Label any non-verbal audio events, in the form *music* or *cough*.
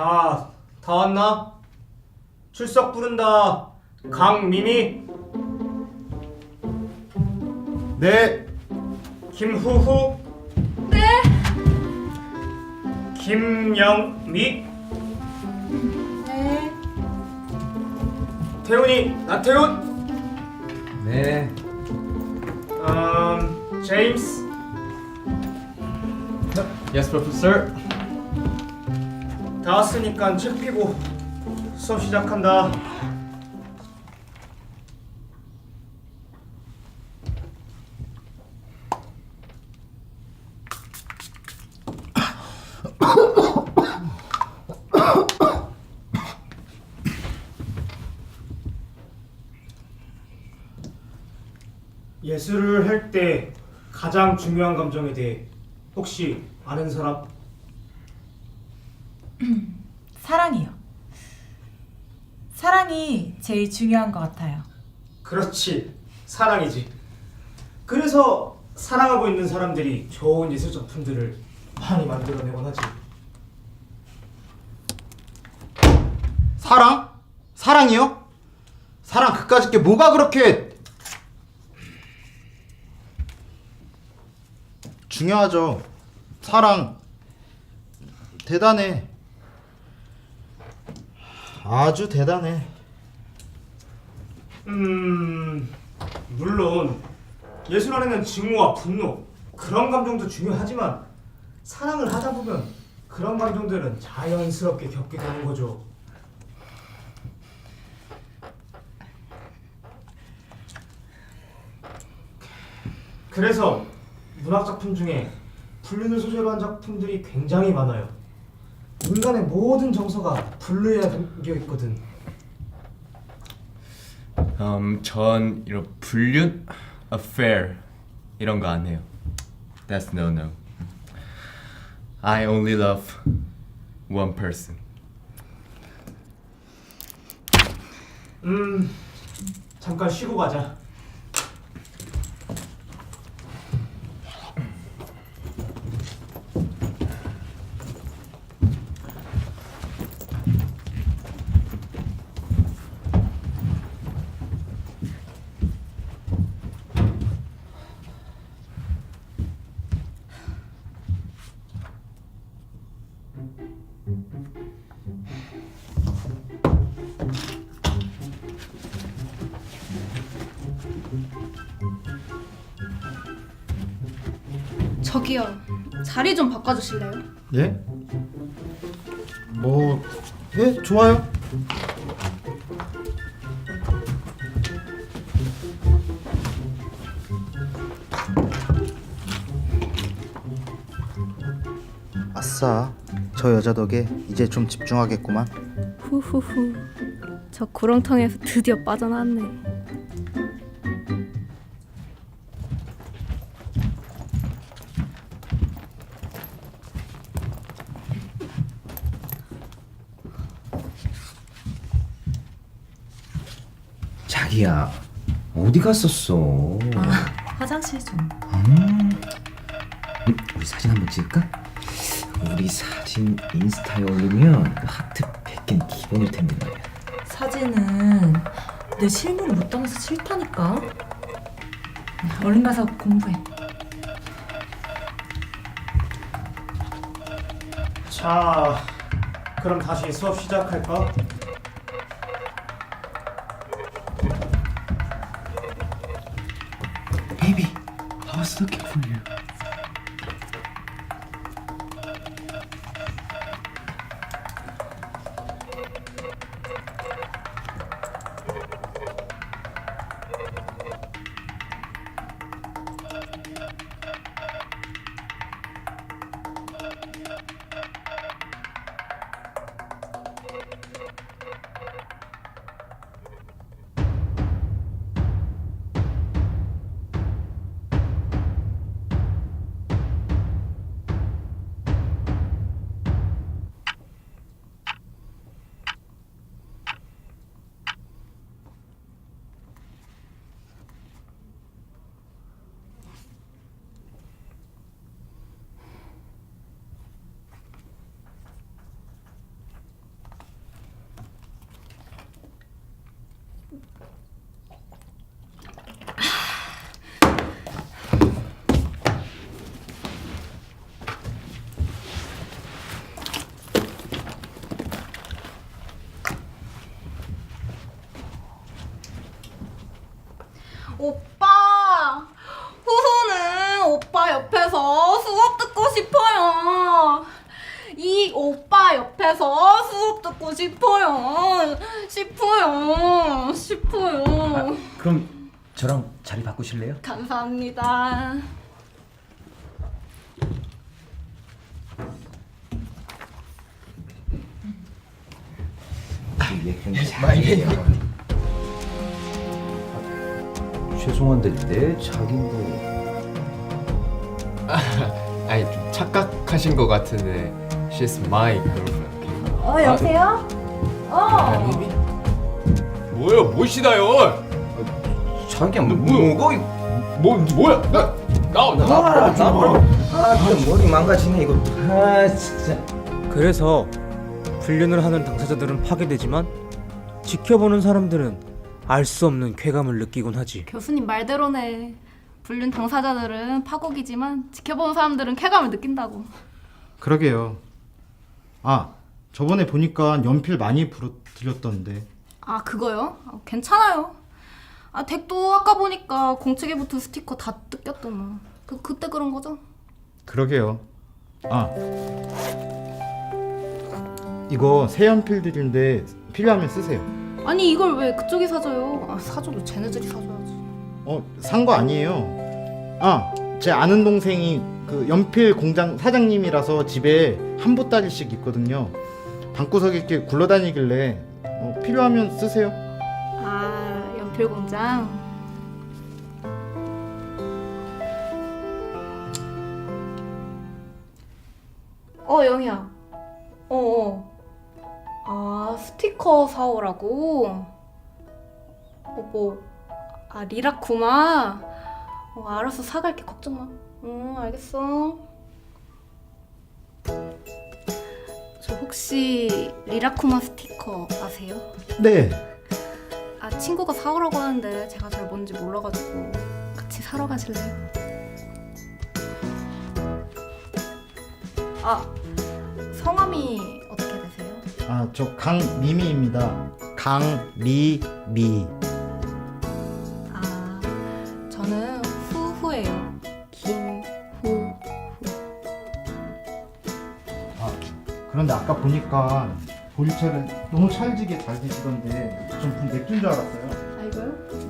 자, 다 왔나? 출석 부른다. 강미미, 네. 김후후. 네. 김영미. 네. 태훈이, 나태훈. 네. 음, 제임스. Yes, professor. 다 왔으니까 책 피고 수업 시작한다. 예술을 할 때 가장 중요한 감정에 대해 혹시 아는 사람? *clears throat* 사랑이요. 사랑이 제일 중요한 것 같아요. 그렇지 사랑이지 그래서 사랑하고 있는 사람들이 좋은 예술 작품들을 많이 만들어내곤 하지 사랑? 사랑이요? 사랑 그까짓 게 뭐가 그렇게 중요하죠. 사랑 대단해. 아주 대단해. 음 물론 예술 안에는 증오와 분노 그런 감정도 중요하지만 사랑을 하다 보면 그런 감정들은 자연스럽게 겪게 되는 거죠 그래서 문학 작품 중에 불륜을 소재로 한 작품들이 굉장히 많아요. 인간의 모든 정서가 불륜에 담겨 있거든. 음, 전 이런 불륜, affair 이런 거 안 해요. That's no no. I only love one person. 음, 잠깐 쉬고 가자. 저기요 자리 좀 바꿔주실래요? 예? 뭐, 예, 좋아요. 아싸, 저 여자 덕에 이제 좀 집중하겠구만. 후후후 저 구렁텅이에서 드디어 빠져나왔네 자기야 어디 갔었어? 아, 화장실 좀. 음, 우리 사진 한번 찍을까? 우리 사진 인스타에 올리면 하트 100개는 기본일 텐데 말이야 사진은 내 실물을 못 담아서 싫다니까. 얼른 가서 공부해. 자, 그럼 다시 수업 시작할까? Baby, I was looking for you 오빠! 후후는 오빠 옆에서 수업 듣고 싶어요. 이 오빠 옆에서 수업 듣고 싶어요. 싶어요. 싶어요. 아, 그럼 저랑 자리 바꾸실래요? 감사합니다. 죄송한데 내 자기도 아니 좀 착각하신 것 같은데 She's my girlfriend. 어 여보세요? 어. Maybe? 뭐야 무엇이다요? 자기야 뭐 이거 뭐 뭐야? 나나나 아, 나 머리 아 진짜 머리 망가지네 이거 아 진짜 그래서 불륜을 하는 당사자들은 파괴되지만 지켜보는 사람들은 알 수 없는 쾌감을 느끼곤 하지. 교수님 말대로네. 불륜 당사자들은 파국이지만 지켜보는 사람들은 쾌감을 느낀다고. 그러게요. 아 저번에 보니까 연필 많이 부러뜨렸던데. 아 그거요? 아, 괜찮아요. 아 덱도 아까 보니까 공책에 붙은 스티커 다 뜯겼더만. 그 그때 그런 거죠? 그러게요. 아 이거 새 연필들인데 필요하면 쓰세요. 아니 이걸 왜 그쪽이 사줘요? 아 사줘도 쟤네들이 사줘야지. 어, 산 거 아니에요. 아, 제 아는 동생이 그 연필 공장 사장님이라서 집에 한 보따리씩 있거든요. 방구석에 이렇게 굴러다니길래 어, 필요하면 쓰세요. 아 연필 공장. 어 영희야. 어 어. 아 스티커 사오라고. 어 뭐. 아 리라쿠마. 어 알았어 사갈게 걱정 마. 응 알겠어. 저 혹시 리라쿠마 스티커 아세요? 네. 아 친구가 사오라고 하는데 제가 잘 뭔지 몰라가지고 같이 사러 가실래요? 아 성함이 어떻게 되세요? 아, 저 강미미입니다. 강미미. 아 저는 후후예요 김후 아, 그런데 아까 보니까 보리차를 너무 찰지게 잘 드시던데 좀 맥주인 줄 알았어요. 아 이거요?